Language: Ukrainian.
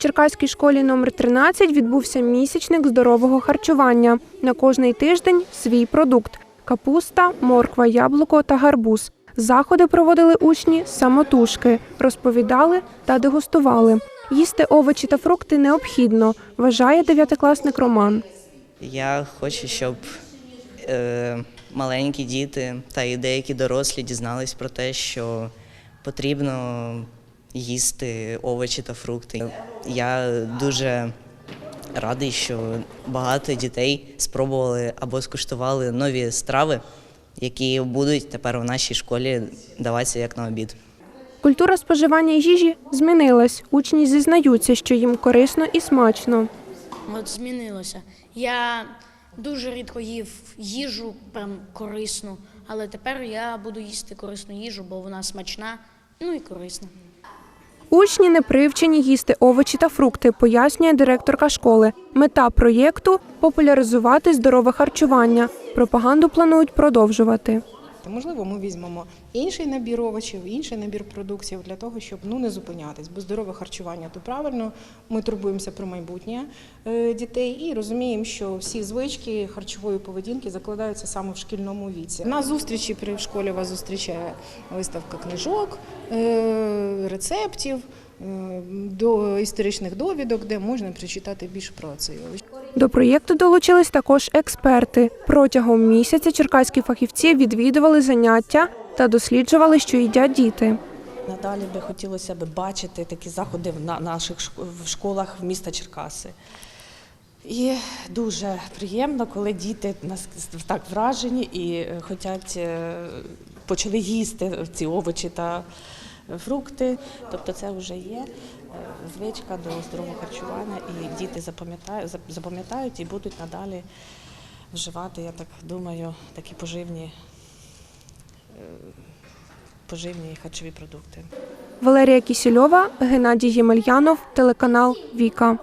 Черкаській школі номер 13 відбувся місячник здорового харчування. На кожний тиждень свій продукт: капуста, морква, яблуко та гарбуз. Заходи проводили учні самотужки, розповідали та дегустували. Їсти овочі та фрукти необхідно, вважає дев'ятикласник Роман. Я хочу, щоб е, маленькі діти та і деякі дорослі дізнались про те, що потрібно їсти овочі та фрукти. Я дуже радий, що багато дітей спробували або скуштували нові страви, які будуть тепер у нашій школі даватися як на обід. Культура споживання їжі змінилась. Учні зізнаються, що їм корисно і смачно. От змінилося. Я дуже рідко їв їжу, прям корисну, але тепер я буду їсти корисну їжу, бо вона смачна, ну і корисна. Учні не привчені їсти овочі та фрукти, пояснює директорка школи. Мета проєкту популяризувати здорове харчування. Пропаганду планують продовжувати. Можливо, ми візьмемо інший набір овочів, інший набір продуктів для того, щоб ну не зупинятись. Бо здорове харчування то правильно. Ми турбуємося про майбутнє е, дітей і розуміємо, що всі звички харчової поведінки закладаються саме в шкільному віці. На зустрічі при школі вас зустрічає виставка книжок, е, рецептів. е, До історичних довідок, де можна прочитати більше про цей овоч. До проєкту долучились також експерти. Протягом місяця черкаські фахівці відвідували заняття та досліджували, що їдять діти. Надалі би хотілося б бачити такі заходи в наших в школах в міста Черкаси. І дуже приємно, коли діти нас так вражені і е, хотять, е, почали їсти ці овочі та фрукти. Тобто це вже є е, звичка до здорового харчування, і діти запам'ятають, запам'ятають і будуть надалі вживати, я так думаю, такі поживні, е, поживні харчові продукти. Валерія Кісільова, Геннадій Ємельянов, телеканал Віка.